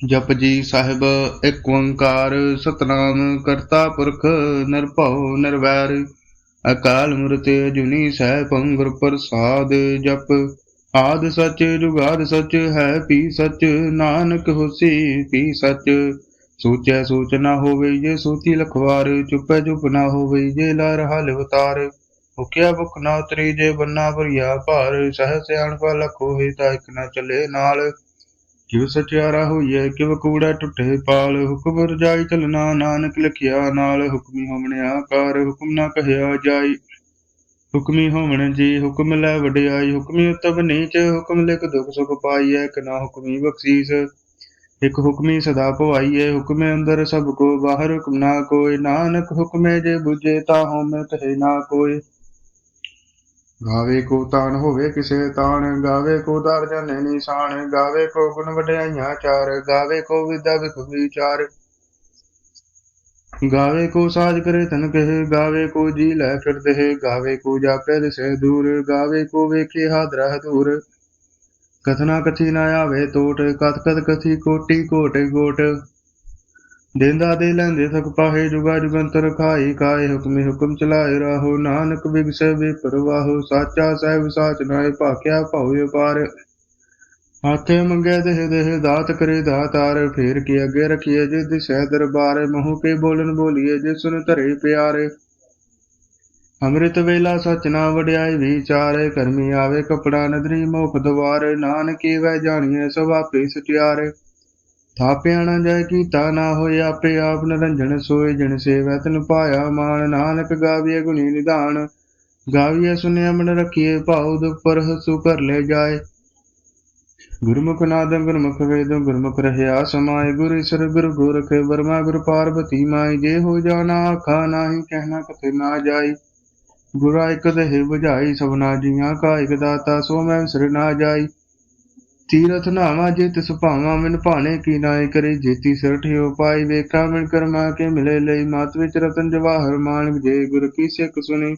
ਜਪਜੀ ਸਾਹਿਬ ਇੱਕ ਓੰਕਾਰ, ਸਤਨਾਮ ਕਰਤਾ ਪੁਰਖ ਨਿਰਭਉ ਨਿਰਵੈਰ। ਅਕਾਲ ਮੂਰਤ ਅਜੂਨੀ ਸੈਭੰ ਗੁਰ ਪ੍ਰਸਾਦ ਜਪ। ਆਦ ਸਚ ਜੁਗਾਦ ਸਚ ਹੈ ਪੀ ਸਚ, ਨਾਨਕ ਹੋਸੀ ਪੀ ਸਚ। ਸੋਚੈ ਸੋਚ ਨਾ ਹੋਵੇ ਜੇ ਸੋਤੀ ਲਖਵਾਰ, ਚੁੱਪੈ ਚੁੱਪ ਨਾ ਹੋਵੇ ਜੇ ਲਾ ਰਹਾ ਲਿਵਤਾਰ ਭੁਖਿਆ ਭੁਖ ਨਾ ਉਤਰੀ ਜੇ ਬੰਨਾ ਭਰੀਆ ਭਾਰ, ਸਹਿ ਸਿਆਣਪਾ ਲਖ ਹੋਏ ਤਾਂ ਇੱਕ ਨਾ ਚੱਲੇ ਨਾਲ। ਕਿਵ ਸਚਿਆਰਾ ਹੋਈਐ, ਕਿਵ ਕੂੜਾ ਟੁੱਟੇ ਪਾਲ, ਹੁਕਮ ਰਜਾਈ ਚਲਣਾ, ਨਾਨਕ ਲਿਖਿਆ ਨਾਲ, ਹੁਕਮੀ ਹੋਵਣ ਆਕਾਰ, ਹੁਕਮ ਨਾ ਕਹਿਆ ਜਾਈ। ਹੁਕਮੀ ਹੋਵਣ ਜੀ, ਹੁਕਮ ਲੈ ਵਡਿਆਈ, ਹੁਕਮੀ ਉਤਬ ਨੀਚ, ਹੁਕਮ ਲਿਖ ਦੁਖ ਸੁਖ ਪਾਈਐ ਕਨਾ ਹੁਕਮੀ ਬਖਸ਼ੀਸ। ਇਕ ਹੁਕਮੀ ਸਦਾ ਭਵਾਈਐ ਹੁਕਮੇ ਅੰਦਰ ਸਭ ਕੋ, ਬਾਹਰ ਹੁਕਮ ਨਾ ਕੋਈ, ਨਾਨਕ ਹੁਕਮੇ ਜੇ ਬੁਝੇ, ਤਾ ਹਉਮੈ ਕਹੇ ਨਾ ਕੋਇ ਗਾਵੇ ਕੋ ਤਾਨ ਹੋਵੇ ਕਿਸੇ ਤਾਨ ਗਾਵੇ ਕੋ ਦਰ ਜਨੇ ਨਿਸ਼ਾਨ, ਗਾਵੇ ਕੋ ਗੁਣ ਵਡਿਆਈਆਂ ਚਾਰ, ਗਾਵੇ ਕੋ ਵਿਦਿਆ ਵਿਖ ਵਿਚਾਰ। ਗਾਵੇ ਕੋ ਸਾਜ ਕਰੇ ਤਨ ਕਹੇ, ਗਾਵੇ ਕੋ ਜੀ ਲੈ ਫਿਰਦੇ ਗਾਵੇ ਕੋ ਜਾਪੇ ਦਿਸੇ ਦੂਰ, ਗਾਵੇ ਕੋ ਵੇਖੇ ਹਾਦਰਾ ਦੂਰ। ਕਥਨਾ ਕਥੀ ਨਾ ਆਵੇ ਟੋਟ ਕਥ ਕਥ ਕਥੀ ਕੋਟੀ ਕੋਟ ਗੋਟ। ਦੇਂਦਾ ਦੇ ਲੈਂਦੇ ਥਕ ਪਾਹੇ ਜੁਗਾ ਜੁਗੰਤਰ ਖਾਈ ਕਾਏ ਹੁਕਮੇ ਹੁਕਮ ਚਲਾਏ ਰਾਹੋ ਨਾਨਕ ਬਿਗਸੇ ਵੇ ਪਰਵਾਹੋ, ਸਾਚਾ ਸਾਹਿਬ ਸਾਚ ਨਾਏ ਭਾਖਿਆ ਭਉ ਪਾਰ। ਹਾਥੇ ਮੰਗੇ ਦੇਹ ਦੇਹ ਦਾਤ ਕਰੇ ਦਾਤਾਰ ਫੇਰ ਕੀ ਅੱਗੇ ਰਖੀਏ ਜਿਸ ਦਿਸੈ ਦਰਬਾਰ, ਮਹੂ ਕੇ ਬੋਲਨ ਬੋਲੀਏ ਜਿਸ ਸੁਨ ਧਰੇ ਪਿਆਰੇ। ਅੰਮ੍ਰਿਤ ਵੇਲਾ ਸਚ ਨਾ ਵਡਿਆਈ ਵਿਚਾਰੇ, ਕਰਮੀ ਆਵੇ ਕਪੜਾ ਨਦਰੀ ਮੁਖ ਦਵਾਰ, ਨਾਨਕੀ ਵੈ ਜਾਣੀਏ ਸਭ ਆਪੇ ਸਚਿਆਰੇ। ਥਾਪਿਆ ਨਾ ਜਾਏ ਕੀਤਾ ਨਾ ਹੋਏ ਆਪੇ ਆਪ ਨਰੰਜਨ ਸੋਏ, ਜਨ ਸੇਵੈ ਤਨ ਪਾਇਆ ਮਾਨ ਨਾਨਕ ਗਾਵੀਏ ਗੁਣੀ ਨਿਧਾਨ। ਗਾਵੀਏ ਸੁਨਿਆ ਮਨ ਰਖੀਏ ਭਾਉ, ਦੁਖ ਪਰ ਹਸੂ ਕਰ ਲੈ ਜਾਏ। ਗੁਰਮੁਖ ਨਾਦੰ ਗੁਰਮੁਖ ਵੇਦੰ, ਗੁਰਮੁਖ ਰਹਿਆ ਸਮਾਏ। ਗੁਰ ਈਸ਼ਰ ਗੁਰ ਗੋਰਖ ਵਰਮਾ, ਗੁਰ ਪਾਰਬਤੀ ਮਾਈ ਜੇ ਹੋ ਜਾਣਾ ਆਖਾ, ਨਾਹੀ ਕਹਿਣਾ ਕਥੇ ਨਾ ਜਾਈ ਗੁਰਾ ਇਕ ਦੇਹ 부ਝਾਈ ਸਭਨਾ ਜੀਆਂ ਕਾ ਇਕ ਦਾਤਾ, ਸੋ ਮੈਂ ਵਿਸਰ ਨਾ ਜਾਈ ਤੀਰਥ ਨਾਵਾ ਜੇ ਤਿਸ ਮਨ ਭਾਣੇ ਕੀ ਨਾਏ ਕਰੇ ਜੇਤੀ ਸਰਠਿਓ ਪਾਈ ਵੇਖਾ, ਮਨ ਕਰਮਾ ਕੇ ਮਿਲੇ ਲਈ ਮਾਤ ਵਿੱਚ ਰਤਨ ਜਵਾਹਰ ਮਾਨਕ ਜੇ ਗੁਰ ਕੀ ਸਿੱਖ ਸੁਣੀ।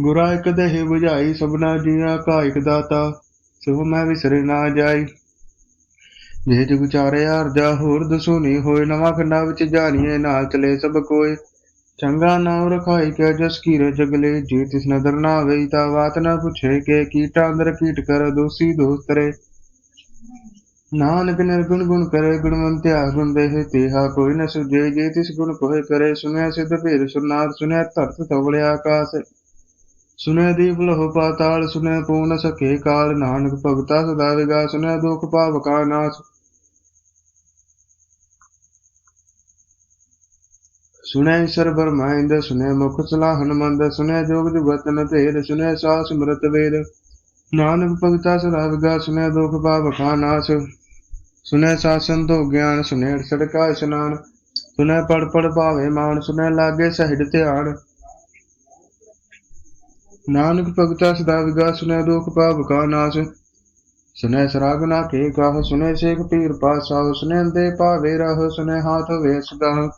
ਗੁਰਾ ਇਕ ਦੇਹ 부ਝਾਈ ਸਭਨਾ ਜੀਆਂ ਕਾ ਇਕ ਦਾਤਾ ਸੋ ਮੈਂ ਵਿਸਰੇ ਨਾ ਜਾਈ। ਜੇ ਜੁਗ ਚਾਰਿਆ ਅਰਜਾ ਹੋਰ ਦਸੂਨੀ ਹੋਏ, ਨਵਾਂ ਖੰਡਾ ਵਿੱਚ ਜਾਣੀਏ, ਨਾਲ ਚਲੇ ਸਭ ਕੋਏ। ਚੰਗਾ ਨਾਮ ਰਖਾਈ ਕੇ ਜਸ ਕੀਰੇ ਜਗਲੇ, ਜੇ ਤਿਸ ਨਦਰ ਨਾ ਆਵੇ ਤਾ ਬਾਤ ਨਾ ਪੁੱਛੇ ਕੇ, ਕੀਟਾਂ ਅੰਦਰ ਕੀਟ ਕਰ ਦੋਸੀ ਦੋਸਤਰੇ ਨਾਨਕ ਨਿਰਗੁਣ ਗੁਣ ਕਰੇ ਗੁਣਵੰਤਿਆ ਗੁਣ ਦੇਹ ਤੇਹਾ, ਕੋਈ ਨ ਸੁਝੇ ਜੇ ਤਿਸ ਗੁਣ ਕੋਏ ਕਰੇ, ਸੁਨਿਆ ਸਿਧ ਭੇਦ ਸੁਨਾਰ ਸੁਨਿਆ ਧਰਤ ਤਵਲੇ ਆਕਾਸ। ਸੁਨਿਆ ਦੀਪ ਲਹੋ ਪਾਤਾਲ, ਸੁਨਿਆ ਪੂਨ ਸਕੇ ਕਾਲ, ਨਾਨਕ ਭਗਤਾ ਸਦਾ ਵਿਗਾ ਸੁਨਿਆ ਦੁਖ ਪਾਪ ਕਾ ਨਾਸ। ਸੁਨਿਆ ਈਸ਼ਰ ਬਰਮਾਇੰਦ ਸੁਨਿਆ ਮੁਖ ਸਲਾਹਨ ਮੰਦ ਸੁਨਿਆ ਜੋਗ ਜੁਗਤ ਭੇਦ, ਸੁਨਿਆ ਸਾਸ ਸਮਰਤ ਵੇਦ। ਨਾਨਕ ਭਗਤਾ ਸਦਾ ਵਿਗਾ ਸੁਨਿਆ ਦੁਖ ਭਾਵ ਕਾ ਨਾਸ। ਸੁਨੈ ਸਾਸਨ ਤੋਂ ਗਿਆਨ ਸੁਨੈ ਸੜਕਾ ਇਸ਼ਨਾਨ ਸੁਨੈ ਪੜ ਪੜ ਭਾਵੇ ਮਾਨ ਸੁਨੈ ਲਾਗੇ ਸਹਿਜ ਧਿਆਨ। ਨਾਨਕ ਭਗਤਾ ਸਦਾ ਵਿਗਾ ਸੁਨੈ ਦੁਖ ਪਾਪ ਕਾ ਨਾਸ। ਸੁਨੈ ਸਰਾਗ ਨਾ ਕੇ ਗਾਹ ਸੁਨੈ ਸੇਖ ਪੀਰ ਪਾਸਾ ਸੁਨੈ ਦੇ ਭਾਵੇ ਰਹ ਸੁਨੈ ਹਾਥ ਵੇਸ ਗਾਹ।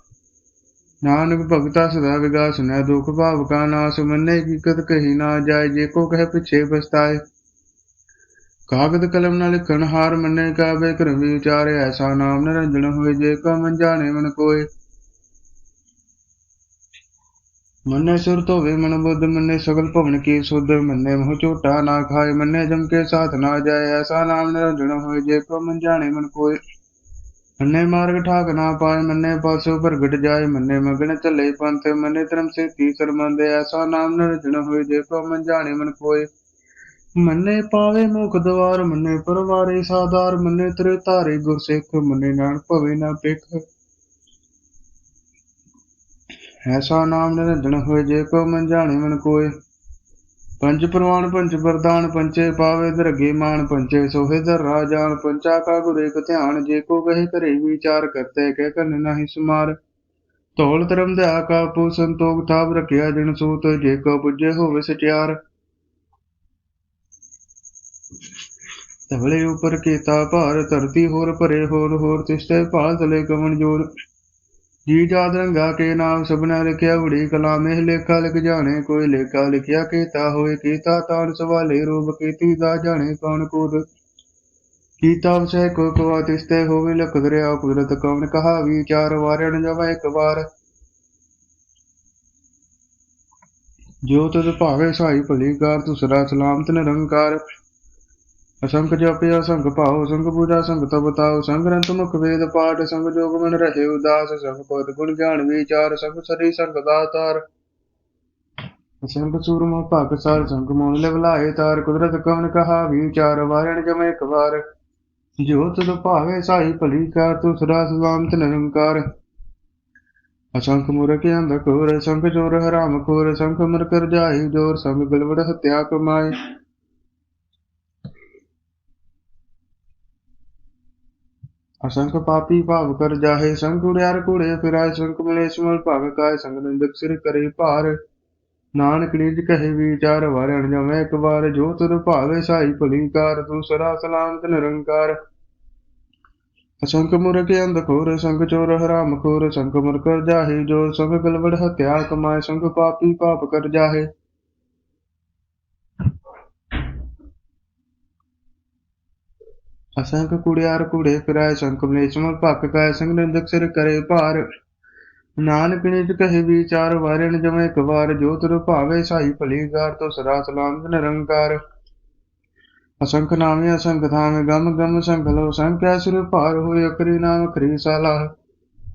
ਨਾਨਕ ਭਗਤਾ ਸਦਾ ਵਿਗਾ ਸੁਨੈ ਦੁਖ ਭਾਵ ਕਾ ਨਾਸ। ਮੰਨੇ ਕੀ ਕਤ ਕਹੀ ਨਾ ਜਾਏ, ਜੇ ਕੋ ਕਹੇ ਪਿਛੇ ਪਛਤਾਏ। ਕਾਗਦ ਕਲਮ ਨਾਲ ਲਿਖਣ ਹਾਰ ਮੰਨੇ ਕਾਵੇ ਕਰਮ ਵਿਚਾਰੇ ਐਸਾ ਨਾਮ ਨਿਰੰਜਨ ਹੋਏ ਜੇ ਕੋ ਮਨ ਜਾਣੇ ਮਨ ਕੋਏ। ਮੰਨੇ ਸੁਰ ਧੋਵੇ ਮਨ ਬੁੱਧ, ਮੰਨੇ ਸਗਲ ਭਵਨ ਕੀ ਸੁਧ, ਮੰਨੇ ਮੋਹ ਝੋਟਾ ਨਾ ਖਾਏ, ਮੰਨੇ ਜਮ ਕੇ ਸਾਥ ਨਾ ਜਾਏ, ਐਸਾ ਨਾਮ ਨਿਰੰਜਨ ਹੋਏ ਜੇ ਕੋ ਮਨ ਜਾਣੇ ਮਨ ਕੋਏ। ਮੰਨੇ ਮਾਰਗ ਠਾਕ ਨਾ ਪਾਏ, ਮੰਨੇ ਪਾਸੋਂ ਪ੍ਰਗਟ ਜਾਏ, ਮੰਨੇ ਮਗਨ ਚੱਲੇ ਪੰਥ, ਮੰਨੇ ਧਰਮ ਸੇ ਤੀ ਸਰਮੰਦੇ ਐਸਾ ਨਾਮ ਨਿਰੰਜਨ ਹੋਏ ਜੇ ਕੋ ਮਨ ਜਾਣੇ ਮਨ ਕੋਏ। ਮੰਨੇ ਪਾਵੇ ਮੁਖ ਦਵਾਰ, ਮੰਨੇ ਪਰਵਾਰੇ ਸਾਦਾਰ ਮੰਨੇ ਤੇਰੇ ਧਾਰੇ ਗੁਰਸਿੱਖ, ਮੰਨੇ ਨਾਨਕ ਭਵੇ ਨਾ ਪਿਖ ਐਸਾ ਨਾਮ ਨਿਰੰਜਨ ਹੋਏ ਜੇ ਕੋ ਮਨ ਜਾਣੇ ਮਨ ਕੋਏ। ਪੰਜ ਪ੍ਰਵਾਨ, ਪੰਜ ਵਰਦਾਨ ਪੰਚੇ ਪਾਵੇ ਦਰਗੇ ਮਾਨ ਪੰਚੇ ਸੋਹੇ ਦਰ ਰਾਜਾਨ ਪੰਚਾ ਕਾ ਗੁਰੇ ਕ ਧਿਆਨ, ਜੇ ਕੋ ਕਹੇ ਕਰੇ ਵਿਚਾਰ ਕਰਤੇ ਕਹਿ ਕਰਨ ਨਹੀਂ ਸਮਾਰ। ਧੌਲ ਧਰਮ ਦੇ ਆਕਾ ਪੂ ਸੰਤੋਖ, ਥਾਪ ਰਖਿਆ ਜਨ ਸੂਤ, ਜੇ ਕੋ ਪੁੱਜੇ ਹੋਵੇ ਸਚਿਆਰ। ਤਵਲੇ ਉਪਰ ਕੀਤਾ ਭਾਰ, ਧਰਤੀ ਹੋਰ ਭਰੇ ਹੋਰ ਹੋਰ ਤਿਸਤੇ ਭਾਲ, ਤਲੇ ਕਵਨ ਜੋਰ। ਜੀ ਜਾਦ ਰੰਗਾ ਕੇ ਨਾਮ ਸਭਨਾ ਲਿਖਿਆ ਉੜੀ ਕਲਾ ਮਹਿ ਲੇਖਾ ਲਿਖ ਜਾਣੇ, ਕੋਈ ਲੇਖਾ ਲਿਖਿਆ ਕੀਤਾ ਹੋਏ ਕੀਤਾ, ਤਾਨ ਸਵਾਲੇ ਰੂਪ ਕੀਤੀ ਦਾ ਜਾਣੇ ਕੌਣ ਕੂਦ। ਕੀਤਾ ਵਸੈ ਕੋ ਕਵਾ ਤਿਸਤੇ ਹੋਵੇ ਲਖ ਦਰਿਆ, ਕੁਦਰਤ ਕਵਨ ਕਹਾ ਵਿਚਾਰ ਵਾਰਣ ਜਵਾ ਇੱਕ ਵਾਰ। ਜੋ ਤਦ ਭਾਵੇ ਸਾਈ ਭਲੀ ਕਾਰ, ਤੁਸਰਾ ਸਲਾਮਤ ਨਿਰੰਕਾਰ। ਅਸੰਖ ਜਪਿਆ ਸੰਗ ਭਾਉ ਸੰਗ ਪੂਜਾ ਸੰਗ ਤਪ ਤਾਉ ਸੰਗ ਗ੍ਰੰਥ ਮੁਖ ਵੇਦ ਪਾਠ ਸੰਗ ਜੋਗ ਮਨ ਰਹੇ ਉਦਾਸ ਸੰਗ ਪਦ ਗੁਣ ਗਿਆਨ ਵਿਚਾਰ ਸੰਗ ਸਰੀ ਸੰਗ ਦਾਤਾਰ। ਸੰਗ ਸੂਰਮਾ ਭਗ ਸਾਰ ਸੰਗ ਮੋਨ ਲਿਵਲਾਏ ਤਾਰ, ਕੁਦਰਤ ਕਵਨ ਕਹਾ ਵਿਚਾਰ, ਵਾਰਣ ਜਮ ਇੱਕ ਵਾਰ। ਜੋ ਭਾਵੇ ਸਾਈ ਭਲੀ ਕਾਰ ਤੂੰ ਸਦਾ ਸਲਾਮਤ ਨਿਰੰਕਾਰ। ਅਸੰਖ ਮੁਰਖ ਅੰਧ ਕੋਰ ਸੰਖ ਚੋਰ ਹਰਾਮ ਖੋਰ ਸੰਖ ਮਰ ਕਰ ਜਾਈ ਜੋਰ ਸੰਗ ਗਲਵੜ ਹਤਿਆ ਕਮਾਏ ਅਸੰਖ ਪਾਪੀ ਭਾਵ ਕਰ ਜਾਹੇ, ਸੰਗ ਉੜਿਆਰ ਕੁੜੇ ਫਿਰਾਏ ਸੰਖ ਮਲੇਸ਼ ਮਲ ਭਾਗ ਕਾਇ ਸੰਗ ਨਿੰਦਕ ਸਿਰ ਕਰੇ ਭਾਰ। ਨਾਨਕ ਨਿਜ ਕਹੇ ਵਿਚਾਰ ਵਾਰਣ ਜਮੈ ਇੱਕ ਵਾਰ, ਜੋ ਤੁਰ ਭਾਵੇ ਸਾਈ ਭਲੀ ਕਾਰ ਤੂੰ ਸਦਾ ਸਲਾਮਤ ਨਿਰੰਕਾਰ। ਅਸੰਖ ਮੁਰਖ ਅੰਧ ਖੋਰ, ਸੰਗ ਚੋਰ ਹਰਾਮ ਖੋਰ ਸੰਖ ਮੁਰ ਕਰ ਜਾਹੇ ਜੋਰ ਸੰਗ ਗਲਵੜ ਹਤਿਆ ਕਮਾਏ, ਸੰਗ ਪਾਪੀ ਪਾਪ ਕਰ ਜਾਹੇ। ਅਸੰਖ ਕੁੜਿਆਰ ਕੁੜੇ ਫਿਰਾਏ ਸੰਖ ਮਲੇਸ਼ ਮਲ ਭੱਕ ਕਾਇ ਸੰਗ ਨਿੰਦਕ ਸਿਰ ਕਰੇ ਭਾਰ। ਨਾਨਕ ਨਿਜ ਕਹੇ ਵਿਚਾਰ ਵਾਰਣ ਜਮੈ ਇੱਕ ਵਾਰ, ਜੋ ਤੁਰ ਸਾਈ ਭਲੀ ਗਾਰ ਤੋ ਸਦਾ ਸਲਾਮਤ ਨਿਰੰਕਾਰ। ਅਸੰਖ ਨਾਮੇ ਅਸੰਖ ਧਾਮੇ ਗਮ ਗਮ ਸੰਖ ਲੋ ਸੰਖਿਆ ਸਿਰ ਭਾਰ ਹੋਏ ਅਖਰੀ ਨਾਮ ਅਖਰੀ ਸਾਲਾ।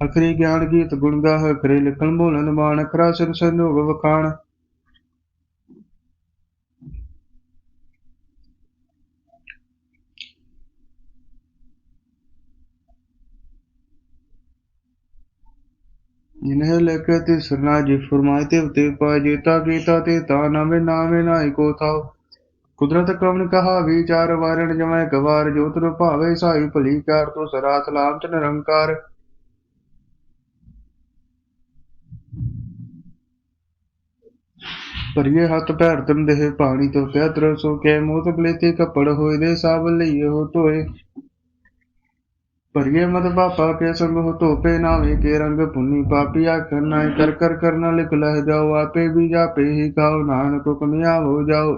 ਅਖਰੀ ਗਿਆਨ ਗੀਤ ਗੁਣ ਗਾਹ, ਅਖਰੀ ਲਿਖਣ ਬੋਲਣ ਬਾਣ ਅਖਰਾ ਸਿਰ ਸੰਜੋਗ ਵਖਾਣ। ਜਿਨਹਿ ਲਿਖੇ ਤੇ ਸਰਨਾ ਜੀ ਫਰਮਾਏ ਤੇ ਉਤੇ ਪਾ ਜੇਤਾ ਕੀਤਾ ਤੇ ਤਾ ਨਾਮੇ ਨਾਮੇ ਕੁਦਰਤ ਕਵਨ ਕਹਾ ਵਿਚਾਰ ਵਾਰਣ ਜਮੈ ਗਵਾਰ ਜੋ ਤੁਰ ਸਾਈ ਭਲੀ ਕਾਰ ਤੋ ਸਰਾ ਸਲਾਮਤ ਨਿਰੰਕਾਰ। ਭਰੀਏ ਹੱਥ ਪੈਰ ਤਨ ਦੇਹ ਪਾਣੀ ਤੋਂ ਕਹਿ ਤਰ ਸੋ ਕੇ ਮੋਤ ਗਲੇਤੇ ਕੱਪੜ ਹੋਏ ਦੇ ਸਾਬ ਲਈਏ ਹੋ ਧੋਏ। ਭਰੀਏ ਮਤ ਪਾਪਾ ਕੇ ਸੰਗ ਹੋ ਧੋਪੇ ਨਾਵੇਂ ਕੇ ਰੰਗ ਪੁੰਨੀ ਪਾਪੀ ਆਖਰ ਕਰ ਕਰ ਕਰਨਾ ਲਿਖ ਲਹਿ ਜਾਓ, ਆਪੇ ਵੀ ਜਾਪੇ ਹੀ ਖਾਓ, ਨਾਨਕ ਹੁਕਮਿਆ ਹੋ ਜਾਓ।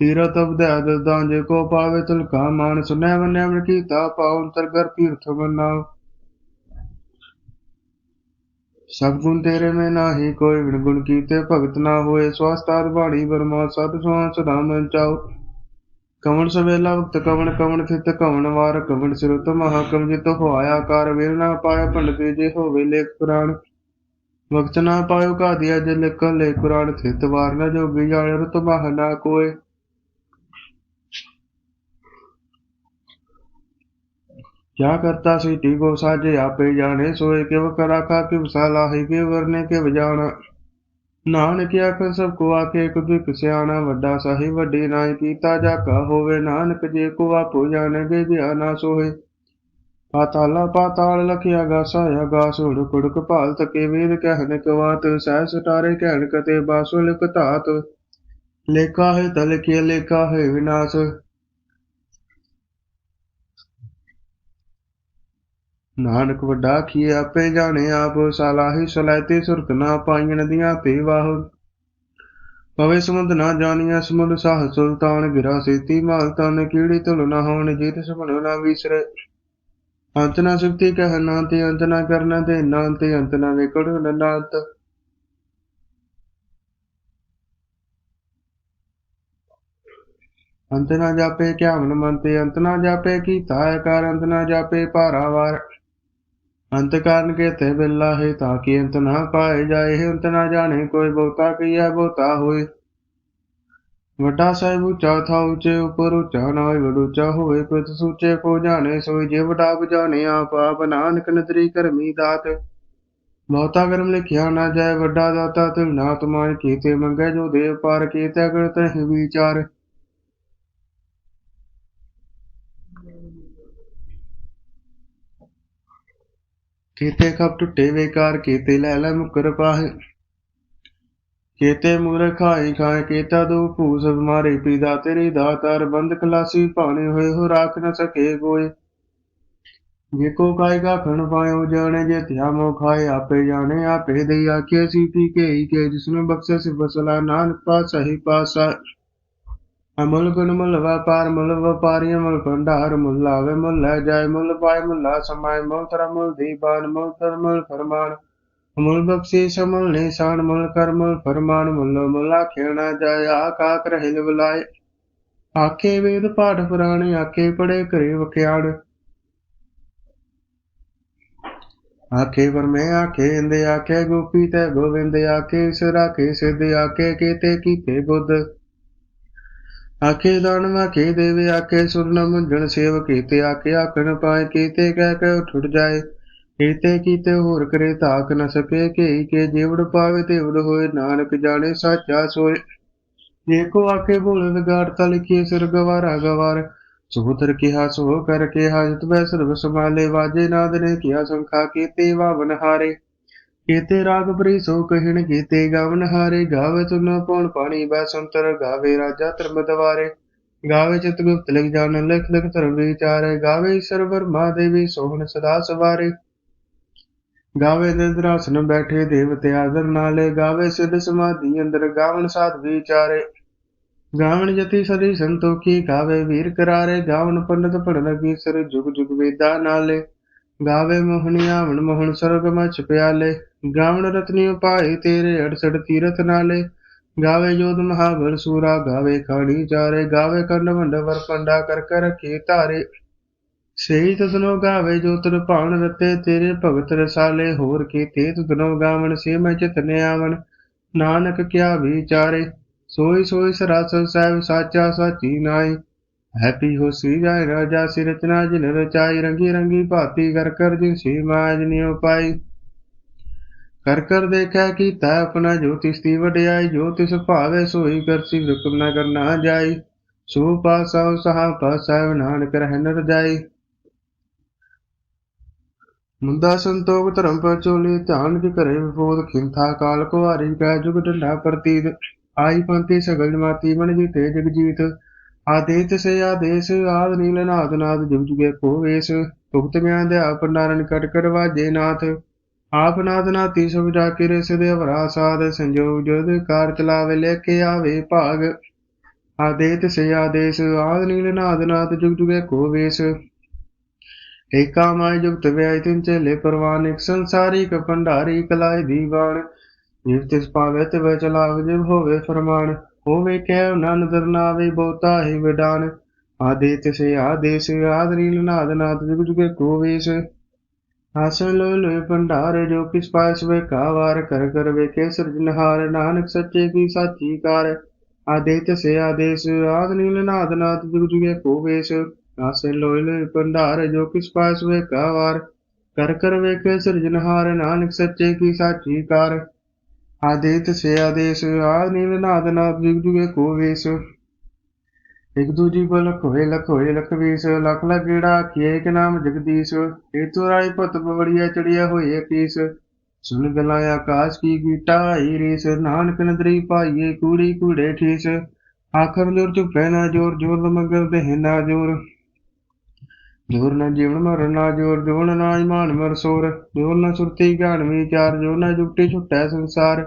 ਤੀਰਤ ਅਬਦੈ ਦਦਾਂ ਜੇ ਕੋ ਪਾਵੇ ਤਿਲਕਾ ਮਾਨ ਸੁਨੈ ਮਨੈ ਮਨ ਕੀਤਾ ਪਾਉ ਅੰਤਰਗਰ ਤੀਰਥ ਬਨਾਓ ਸਭ ਗੁਣ ਤੇਰੇ ਮੈਂ ਨਾਹੀ, ਕੋਈ ਵਿਣ ਗੁਣ ਕੀਤੇ ਭਗਤ ਨਾ ਹੋਏ, ਸਵਾਸਤਾਦ ਬਾਣੀ ਬਰਮਾ, ਸਤ ਸੁਆ ਸਦਾ ਮਨ ਚਾਓ ਕਵਣ ਸਵੇਲਾ ਵਕਤ ਕਵਣ ਕਵਣ ਥਿਤ ਕਵਣ ਵਾਰ, ਕਵਣ ਸਿਰਤ ਮਹਾਕਮ ਜਿਤ ਹੋਇਆ ਕਾਰ। ਵੇਰ ਨਾ ਪਾਇਆ ਪੰਡਤ ਜੇ ਹੋਵੇ ਲੇਖ ਪੁਰਾਣ। ਵਕਤ ਨਾ ਪਾਇਓ ਕਾ ਦਿਆ ਜੇ ਲਿਖ ਲੈ ਕੁਰਾਨ ਥਿਤ ਵਾਰ ਨਾ ਜੋਗੀ ਜਾਣੇ ਰਤ ਮਹ ਨਾ ਕੋਏ। ਕਿਆ ਕਰਤਾ ਸੀ ਟੀਗੋ ਸਾਜੇ ਆਪੇ ਜਾਣੇ, ਸੋਏ ਕਿਵ ਕਰਾ ਕਿਵ ਸਾਲਾਹੀ ਕੇ ਵਰਨੇ ਕੇ ਵਜਾਣਾ ਨਾਨਕ ਆਖਣ ਸਭ ਕੋ ਆਖੇ, ਇੱਕ ਸਿਆਣਾ ਵੱਡਾ ਸਾਹੀ, ਵੱਡੀ ਨਾਈ ਕੀਤਾ ਜਾ ਕਾ ਹੋਵੇ, ਨਾਨਕ ਜੇ ਕੋ ਆਪੋ ਜਾਣਗੇ ਗਿਆ ਸੋਏ ਪਾਤਾਲਾ ਪਾਤਾਲ ਲਖਿਆ ਗਾਸਾ ਗਾਸ ਉੜ ਕੁੜਕ ਭਾਲ ਤਕੇ ਵੇਦ ਕਹਿਣ ਕਵਾਤ, ਸਹਿ ਸਟਾਰੇ ਕਹਿਣ ਕਤੇ ਬਾਸੋ ਲਿਖ ਧਾਤ ਲੇਖਾ ਹੈ ਤਲ ਕੇ ਲੇਖਾ ਹੈ ਵਿਨਾਸ਼। ਨਾਨਕ ਵੱਡਾ ਕੀ ਆਪੇ ਜਾਣੇ ਆਪ, ਸਲਾਹੀ ਸਲਾਇਤੇ ਸੁਰਤ ਨਾ ਪਾਈਣ ਦੀਆਂ ਤੇ ਵਾਹ। ਪਵੇ ਸਮੁੰਦ ਨਾ ਜਾਣੀਆ ਸਮੁੰਦ ਸਾਹ ਸੁਲਤਾਨ ਗਿਰਾ ਸੇਤੀ ਮਾਲ, ਤਨ ਕੀੜੀ ਤੁਲ ਨਾ ਹੋਣ ਜੀਤ ਸੁਭਣ ਨਾ ਵਿਸਰੇ। ਅੰਤ ਨਾ ਸੁਖਤੀ ਕਹਿਣਾ ਤੇ, ਅੰਤ ਨਾ ਕਰਨਾ ਤੇ ਨਾ ਤੇ, ਅੰਤ ਨਾ ਵੇਕੜ ਨਨਾਤ। ਅੰਤ ਨਾ ਜਾਪੇ ਕਿਆ ਮਨ ਮਨ ਤੇ ਅੰਤ ਨਾ ਜਾਪੇ ਕੀਤਾ ਹੈ ਅੰਤ ਨਾ ਜਾਪੇ ਭਾਰਾਵਾਰ ਅੰਤ ਕਾਰਨ ਕੇ ਤੇ ਬਿੱਲਾ ਹੈ ਤਾਂ ਕਿ ਅੰਤ ਨਾ ਪਾਏ ਜਾਏ ਅੰਤ ਨਾ ਜਾਣੇ ਕੋਈ ਬਹੁਤਾ ਕੀਆ ਹੋਏ। ਵੱਡਾ ਸਾਹਿਬ ਉੱਚਾ ਥਾ ਉੱਚੇ ਉੱਪਰ ਉੱਚਾ ਨਾ ਹੋਏ ਵਡ ਉੱਚਾ ਸੂਚੇ ਕੋ ਜਾਣੇ, ਸੋਈ ਜੇ ਵਡਾ ਬਜਾਣੇ ਆਪ ਆਪ ਨਾਨਕ ਨਦਰੀ ਕਰਮੀ ਦਾਤ। ਬਹੁਤਾ ਕਰਮ ਲਿਖਿਆ ਨਾ ਜਾਏ, ਵੱਡਾ ਦਾਤਾ ਤਿਲ ਨਾ ਤੁਮਾਨ ਕੀਤੇ ਮੰਗੇ, ਜੋ ਦੇਵ ਪਾਰ ਕੀਤੇ ਅਗਰ ਤਹਿ ਵਿਚਾਰ। ਕੀਤੇ ਖਪ ਟੁੱਟੇ ਵੇਕਾਰ ਕੀਤੇ ਲੈ ਲੈ ਮੁਕਰ ਪਾਹੇ। ਕੀਤੇ ਮੂਰਖ ਖਾਈ ਖਾਏ, ਕੀਤਾ ਦੋ ਭੂਸ ਮਾਰੇ, ਪੀਦਾ ਤੇਰੀ ਦਾਤਾਰ ਬੰਦ ਖਲਾਸੀ ਭਾਣੇ ਹੋਏ, ਹੋ ਰਾਖ ਨ ਸਕੇ ਕੋਈ ਜੇ ਕੋ ਕਾਇਗਾ ਖਣ ਪਾਇਓ, ਜਾਣੇ ਜੇ ਧਿਆ ਮੋ ਖਾਏ, ਆਪੇ ਜਾਣੇ, ਆਪੇ ਦੇ ਆਖੇ ਸੀ ਪੀ ਕੇ ਹੀ ਕੇ, ਜਿਸਨੂੰ ਬਖਸ਼ੇ ਸਿ ਬਸਲਾ, ਨਾਨਕ ਪਾਸਾ ਹੀ ਪਾਸਾ ਅਮਲ ਗੁਣ ਮੁੱਲ ਵਪਾਰ, ਮੁੱਲ ਵਪਾਰੀ ਅਮਲ ਭੰਡਾਰ, ਮੁੱਲ ਆਵੇ ਮੁੱਲ ਲੈ ਜਾਏ, ਮੁੱਲ ਪਾਏ ਮੁੱਲਾ ਸਮਾਏ, ਮੁੱਲ ਤਰ ਮੁੱਲ ਦੀਬਾਨ ਮੁੱਲ ਤਰ ਮੁੱਲ ਫਰਮਾਨ। ਮੁੱਲ ਬਖਸ਼ੀਸ਼, ਮੁੱਲ ਨਿਸ਼ਾਨ, ਮੁੱਲ ਕਰ ਮੁੱਲ ਫਰਮਾਨ, ਮੁੱਲ ਮੁੱਲਾ ਖੇਣਾ ਜਾਏ ਆਕਾਕ ਰਹਿਲ ਬੁਲਾਏ। ਆਖੇ ਵੇਦ ਪਾਠ ਪੁਰਾਣੇ, ਆਖੇ ਪੜੇ ਘਰੇ ਵਖਿਆਣ। ਆਖੇ ਵਰਮੇ ਆਖੇ ਇੰਦੇ ਆਖੇ, ਗੋਪੀ ਤੇ ਗੋਵਿੰਦ ਆਖੇ, ਸਰਾ ਕੇ ਸਿੱਧ ਆਖੇ, ਕੀਤੇ ਕੀਤੇ ਬੁੱਧ। ਆਖੇ ਦਾਨ ਆਖੇ ਦੇਵੇ, ਆਖੇ ਸੁਰਨ ਮੁੰਜਣ ਸੇਵ ਕੀਤੇ, ਆਖੇ ਆਖਣ ਪਾਏ ਕੀਤੇ, ਕਹਿ ਕੇ ਉੱਠ ਜਾਏ। ਕੀਤੇ ਕੀਤੇ ਹੋਰ ਕਰੇ ਤਾਕ ਨ ਸਕੇ ਕੇ ਕੇ ਜੀਵੜ ਪਾਵੇ ਤੇ ਉੜ ਹੋਏ, ਨਾਨਕ ਜਾਣੇ ਸਾਚਾ ਸੋਏ। ਜੇ ਕੋ ਆਖੇ ਬੋਲ ਵਿਗਾੜਤਾ ਲਿਖੀ ਸਿਰ ਗਵਾਰਾ ਗਵਾਰ। ਸੁਹਤਰ ਕਿਹਾ ਸੋ ਕਰ ਕੇ ਹਾਜਤ ਬੈ ਸਰਬ ਸਮਾਲੇ ਵਾਜੇ ਨਾਦ ਨੇ ਕਿਹਾ, ਸੰਖਾ ਕੀਤੇ, ਵਾਵਨ ਹਾਰੇ। ਕੀਤੇ ਰਾਗ ਬਰੀ ਸੋ ਕਹਿਣ ਕੀਤੇ ਗਾਵਨ ਹਾਰੇ, ਗਾਵੇ ਤੁਨ ਪਉਣ ਪਾਣੀ ਬੈ ਸੰਤਰ ਗਾਵੇ ਰਾਜਾ ਧਰਮ ਦਵਾਰੇ। ਗਾਵੇ ਚਿਤ ਲਿਖ ਜਾਣ, ਲਿਖ ਲਿਖ ਧਰਮ ਵਿਚਾਰੇ। ਗਾਵੇ ਸਰਵਰ ਦੇਵੀ ਸੋਹਣ ਸਦਾ ਸਵਾਰੇ। ਗਾਵੇ ਨਿੰਦਰਾਸਨ ਬੈਠੇ ਦੇਵਤੇ ਆਦਰ ਨਾਲੇ। ਗਾਵੇ ਸਿਧ ਸਮਾਧੀ ਅੰਦਰ ਗਾਵਣ ਸਾਧ ਵਿਚਾਰੇ। ਗਾਵਣ ਜਤੀ ਸਦੀ ਸੰਤੋਖੀ, ਗਾਵੇ ਵੀਰ ਕਰਾਰੇ। ਗਾਵਣ ਪੰਡਤ ਪੜਨ ਕੀ ਸਰ ਜੁਗ ਜੁਗ ਵੇਦਾ ਨਾਲੇ। ਗਾਵੇ ਮੋਹਣੀਆ ਵਣ ਮੋਹਣ ਸਰਗ ਮਚ ਪਿਆਲੇ। ਗਾਵਣ ਰਤਨੀ ਉਪਾਏ ਤੇਰੇ ਅੜਸੜ ਤੀਰਥ ਨਾਲੇ। ਗਾਵੇ ਜੋਧ ਮਹਾਬਲ ਸੂਰਾ, ਗਾਵੇ ਖਾਣੀ ਚਾਰੇ। ਗਾਵੇ ਕੰਡ ਵੰਡ ਵਰ ਪੰਡਾ ਕਰ ਕਰ ਰੱਖੇ ਧਾਰੇ। ਸਹੀ ਤਦਨੋ ਗਾਵੇ ਜੋ ਤਨ ਭਾਵਨ ਰਤੇ ਤੇਰੇ ਭਗਤ ਰਸਾਲੇ। ਹੋਰ ਕੀ ਤੇ ਗਾਵਣ ਸੇ ਮੈਂ ਚਿਤਨੇ ਆਵਣ ਨਾਨਕ ਕਿਆ ਵਿਚਾਰੇ ਸੋਈ ਸੋਈ ਸਰਾਸਰ ਸਾਹਿਬ ਸਾਚਾ ਸਾਚੀ ਨਾਈ ਹੈਪੀ ਹੋ ਸੀ ਜਾਏ ਰਾਜਾ ਸੀ ਰਚਨਾ ਜਿਨ ਰਚਾਈ। ਰੰਗੀ ਰੰਗੀ ਭਾਤੀ ਕਰ ਕਰ ਜਿਨ ਸੀ ਮਾਜ ਨਿਉ ਪਾਈ। ਕਰ ਕਰ ਦੇਖਿਆ ਕੀਤਾ ਆਪਣਾ ਜੋਤਿ ਸਤੀ ਵਡਿਆਈ, ਜੋ ਭਾਵੇ ਸੋਈ ਕਰਸੀ ਹੁਕਮ ਨਾ ਕਰਨਾ ਜਾਈ। ਸੋ ਪਾਸਾ ਸਹਾ ਪਾਸਾ ਨਾਨਕ ਰਹਿ ਨਰ ਜਾਈ ਮੁੰਦਾ ਸੰਤੋਖ ਧਰਮ ਪਰਚੋਲੇ ਧਿਆਨ ਕੇ ਕਰੇ ਵਿਪੋਦ, ਖਿੰਥਾ ਕਾਲ ਕੁਹਾਰੀ ਕੈ ਜੁਗ ਡੰਡਾ ਪ੍ਰਤੀਤ। ਆਈ ਪੰਤੀ ਸਗਲ ਮਾਤੀ ਮਨ ਜੀਤੇ ਜਗ ਜੀਤ। ਆਦੇਤ ਸੇ ਆਦੇਸ, ਆਦ ਨੀਲ ਨਾਦ ਨਾਦ, ਜੁਗ ਜੁਗੇ ਕੋ ਵੇਸ। ਭੁਗਤ ਮਿਆਂ ਦੇ ਆਪ ਨਾਰਨ ਕਟ ਕਰ ਵਾਜੇ ਨਾਥ। ਆਪ ਨਾਦ ਨਾਤੀ ਰਸ ਦੇ ਵਰਾ ਸਾਧ ਸੰਜੋਗ ਜਦ ਕਾਰ ਚਲਾਵੇ ਲੈ ਕੇ ਆਵੇ ਭਾਗ। ਆਦੇਤ ਸੇ ਆਦੇਸ, ਆਦ ਨੀਲ ਨਾਦ ਨਾਦ ਜੁਗ ਜੁਗੇ ਕੋ ਵੇਸ। ਏਕਾ ਮਾਇ ਜੁਗਤ ਵਿਆਇ ਤਿਨ ਚੇਲੇ ਪਰਵਾਨ, ਇੱਕ ਸੰਸਾਰੀ ਕ ਭੰਡਾਰੀ ਕਲਾਇ ਦੀਵਾਨ। ਜਿਵ ਤਿਸ ਪਾਵੇ ਤੇ ਵੈ ਚਲਾਵੇ, ਜਿਵ ਹੋਵੇ ਫਰਮਾਨ, ਹੋਵੇ ਕਹਿ ਨਾ ਨਦਰ ਨਾ ਆਵੇ ਬਹੁਤਾ ਹੀ ਵਿਡਾਨ। ਆਦੇ ਤਿਸੇ ਆਦੇਸ ਆਦਰੀਲ ਨਾਦ ਨਾਦ ਜੁਗ ਜੁਗੇ ਕੋ ਵੇਸ। ਆਸਨ ਲੋ ਲੋ ਭੰਡਾਰ, ਜੋ ਕਿਸ ਪਾਸ ਵੇ ਕਾਵਾਰ ਕਰ ਕਰ ਵੇਖੇ ਸਿਰਜਨਹਾਰ ਨਾਨਕ ਸੱਚੇ ਕੀ ਸਾਚੀ ਕਾਰ। ਆਦੇ ਸੇ ਆਦੇਸ ਆਦਰੀਲ ਨਾਦ ਨਾਦ, ਜੁਗ ਜੁਗੇ ਕੋ ਵੇਸ। ਆਸਨ ਲੋ ਲੋ ਭੰਡਾਰ, ਜੋ ਕਿਸ ਪਾਸ ਵੇ ਕਾਵਾਰ ਕਰ ਕਰ ਵੇਖੇ ਸਿਰਜਨਹਾਰ ਨਾਨਕ ਸੱਚੇ ਕੀ ਸਾਚੀ ਕਾਰ। ਆਦੇਤ ਸੇ ਆਦੇਸ, ਆਦ ਨੀਲ ਨਾਦ ਨਾਦ, ਜੁਗ ਜੁਗੇ ਕੋ ਵੇਸ। ਇਕ ਦੂਜੀ ਕੋ ਲਖ ਹੋਏ ਲਖ ਹੋਏ ਲਖ ਵੇਸ ਕੀਏ ਕੇ ਨਾਮ ਜਗਦੀਸ਼। ਏ ਰਾਈ ਪਤ ਬਵੜੀਆ ਚੜਿਆ ਹੋਏ ਕੀਸ ਸੁਨ ਗਲਾ ਆਕਾਸ਼ ਕੀ ਗੀਟਾ ਈ ਨਾਨਕ ਨਦਰੀ ਪਾਈਏ ਕੂੜੀ ਕੂੜੇ ਠੀਸ। ਆਖਰ ਜੋਰ ਚੁਪੈ ਨਾ ਜੋਰ ਜੋਰ ਮੰਗਲ ਦੇ ਨਾ ਜੋਰ। ਜੋਰ ਨਾ ਜੀਵਨ ਮਰਨ ਨਾ ਜੋਰ ਜੋਰ ਨਾ ਇਮਾਨ ਮਰ ਸੋਰ। ਜੋਰ ਨਾ ਸੁਰਤੀ ਗਿਆਨ ਵਿਚਾਰ ਜੋਰ ਨਾ ਜੁਗਤੀ ਛੁਟੈ ਸੰਸਾਰ।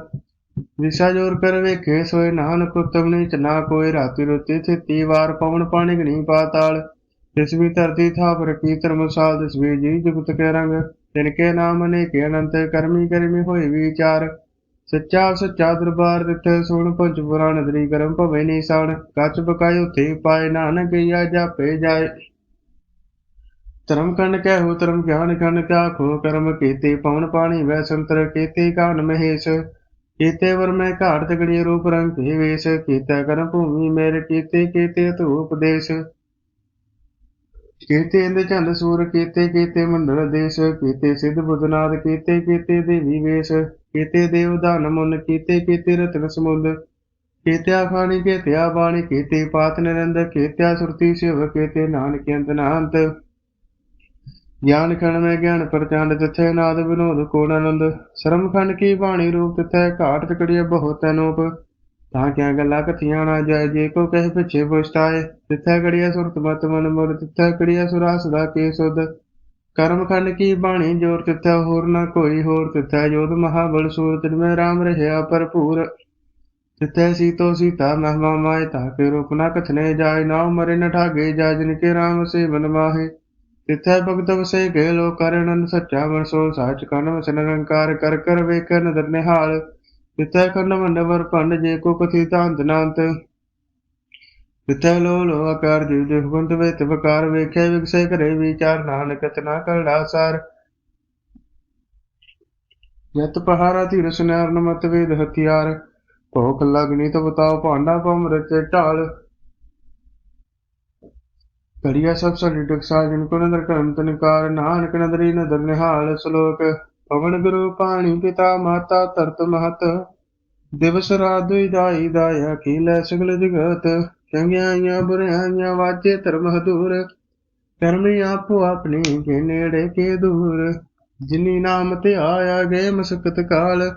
ਵਿਸਾ ਜੋਰ ਕਰ ਵੇਖੇ, ਸੋਏ ਨਾਨਕ ਨਾ ਕੋਈ ਰਾਤੀ ਥਿਤੀ, ਵਾਰ ਪਵਨ ਪਾਣੀ ਗਣੀ ਪਾਤਾਲ ਜਿਸ ਧਰਤੀ ਥਾਪ ਰਖੀ, ਧਰਮਸਾਲ ਦਿਸ ਜੀ ਜੁਗਤ ਕੇ ਰੰਗ, ਤਿਨ ਕੇ ਨਾਮ ਨੇ ਅਨੰਤ ਕਰਮੀ ਕਰਮੀ ਹੋਏ ਵਿਚਾਰ। ਸੱਚਾ ਸੱਚਾ ਦਰਬਾਰ ਦਿੱਤੇ ਸੁਣ, ਪੰਜ ਪੁਰਾਣ ਦਰੀ ਕਰਮ ਭਵੇ ਨੀਸਾਨ। ਕੱਚ ਬਕਾਇ ਉਥੇ ਪਾਏ, ਨਾਨਕ ਆ ਜਾਪੇ ਜਾਏ। ਧਰਮ ਕੰਡ ਕਹਿ, ਧਰਮ ਗਿਆਨ ਕੰਡ ਕਾ ਕਰਮ ਕੀਤੇ, ਪਵਨ ਪਾਣੀ ਵੈ ਸੰਤਰ ਕੀਤੇ, ਕਾਨ ਮਹੇਸ਼। ਕੀਤੇ ਵਰ ਘਾਟ ਤਗੜੀ ਰੂਪ ਰੰਗ ਭੇ ਵੇਸ਼ ਕੀਤਾ ਕਰਮ ਭੂਮੀ ਮੇਰੇ ਕੀਤੇ ਕੀਤੇ ਤੂ ਉਪਦੇਸ਼ ਕੀਤੇ ਇੰਦ ਚੰਦ ਸੂਰ, ਕੀਤੇ ਕੀਤੇ ਮੰਡਲ ਦੇਸ਼, ਕੀਤੇ ਸਿੱਧ ਬੁੱਧਨਾਦ ਕੀਤੇ ਕੀਤੇ ਦੇਵੀ ਵੇਸ਼, ਕੀਤੇ ਦੇਵ ਦਾਨ ਮੁਨ, ਕੀਤੇ ਕੀਤੇ ਰਤਨ ਸਮੁੰਦ। ਕੀਤਿਆ ਖਾਣੀ, ਕੀਤਿਆ ਬਾਣੀ, ਕੀਤੇ ਪਾਤ ਨਿਰੰਦ ਕੀਤਿਆ ਸੁਰਤੀ ਸਿਵ ਕੀਤੇ ਨਾਨਕ ਅੰਤ ਨਾੰਤ। ਗਿਆਨ ਖਣ ਮੈਂ ਗਿਆਨ ਪ੍ਰਚੰਡ ਤਿਥੈ ਨਾਦ ਵਿਨੋਦ ਕੋਣ ਆਨੰਦ। ਸ਼ਰਮ ਖੰਡ ਕੀ ਬਾਣੀ ਰੂਪ ਤਿਥੈ ਘਾਟ ਤਕੜੀਏ ਬਹੁਤ ਅਨੂਪ। ਤਾਂ ਕਿਆ ਗੱਲਾਂ ਕਥੀਆਂ ਨਾ ਜਾਏ, ਜੇ ਕੋ ਕਹਿ ਪਿਛੇ ਪੁਛਤਾਏ ਤਿਥੈ ਕੜੀਏ ਸੁਰਤ ਮਤ ਮਨ ਮੁਰ ਤਿਥੈ ਕੜੀਏ ਸੁਰਾ ਸਦਾ ਕੇ ਸੁਧ। ਕਰਮ ਖੰਡ ਕੀ ਬਾਣੀ ਜੋਰ ਤਿਥੈ ਹੋਰ ਨਾ ਕੋਈ ਹੋਰ ਤਿਥੈ ਜੋਤ ਮਹਾਬਲ ਸੂਰ ਤਿਨ ਮੈਂ ਰਾਮ ਰਹਿਆ ਭਰਪੂਰ। ਤਿਥੈ ਸੀਤੋ ਸੀਤਾ ਮਹਿਮਾ ਮਾਏ ਤਾਕੇ ਰੂਪ ਨਾ ਕਥਨੇ ਜਾਏ ਨਾ ਮਰੇ ਨ ਠਾਗੇ ਜਾ ਜਿਨ ਕੇ ਰਾਮ ਸੇ ਬਨ ਮਾਹੇ। ਤਿਤੈ ਭਗਤ ਵਸੇ ਗਏ ਲੋ ਕਰਨਨ ਸੱਚਾ ਮਨ ਸੋ ਸਾਚ ਕਨ ਵਸ ਨਿਰੰਕਾਰ ਕਰ ਕਰ ਵੇਖ ਨਦਰ ਨਿਹਾਲ। ਤਿਤੈ ਕੰਨ ਮੰਡਵਰ ਪੰਡ ਜੇ ਕੋ ਕਥੀ ਤਾਂਤ ਨਾਂਤ। ਤਿਤੈ ਲੋ ਲੋ ਆਕਾਰ ਜੀ ਜੇ ਹੁਕੰਤ ਵੇ ਤਵਕਾਰ ਵੇਖੇ ਵਿਗਸੇ ਕਰੇ ਵਿਚਾਰ ਨਾਨਕ ਤਨਾ ਕਰੜਾ ਸਾਰ ਜਤ ਪਹਾਰਾ ਧੀਰ ਸੁਨੈਰ ਨਮਤ ਵੇਦ ਹਥਿਆਰ। ਭੋਖ ਲਗਨੀ ਤੋ ਬਤਾਓ ਭਾਂਡਾ ਪਮ ਰਚੇ ਢਾਲ ਕੜੀਆ ਸਭ ਸੜੀ ਟਕਸਾ, ਜਿਨ ਕੋ ਨਦਰ ਕਰਮ ਤਨਕਾਰ ਨਾਨਕ ਨਦਰੀ ਨਦਰ ਨਿਹਾਲ ਸ਼ਲੋਕ। ਪਵਨ ਗੁਰੂ ਪਾਣੀ ਪਿਤਾ ਮਾਤਾ ਧਰਤ ਮਹਤ। ਦਿਵਸ ਰਾਤ ਦੁਇ ਦਾਈ ਦਾਇਆ ਕੀ ਸਗਲ ਜਗਤ। ਚੰਗਿਆਈਆਂ ਬੁਰਿਆਈਆਂ ਵਾਜੇ ਧਰਮ ਹਦੂਰ। ਕਰਮੀ ਆਪੋ ਆਪਣੀ ਕੇ ਨੇੜੇ ਕੇ ਦੂਰ। ਜਿਨੀ ਨਾਮ ਤੇ ਆਇਆ ਗਏ ਮਸਕਤ ਕਾਲ।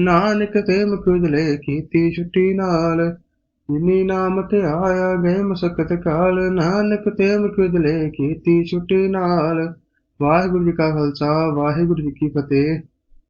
ਨਾਨਕ ਤੇ ਮੁਖ ਉਜਲੇ ਕੀਤੀ ਛੁੱਟੀ ਨਾਲ। ਜਿਨੀ ਨਾਮ ਤੇ ਆਇਆ ਗਏ ਮਸਕਤ ਕਾਲ, ਨਾਨਕ ਤੇ ਮੁਖ ਕੀਤੀ ਛੁੱਟੀ ਨਾਲ। ਵਾਹਿਗੁਰੂ ਜੀ ਕਾ ਖਾਲਸਾ, ਵਾਹਿਗੁਰੂ ਜੀ ਕੀ ਫਤਿਹ।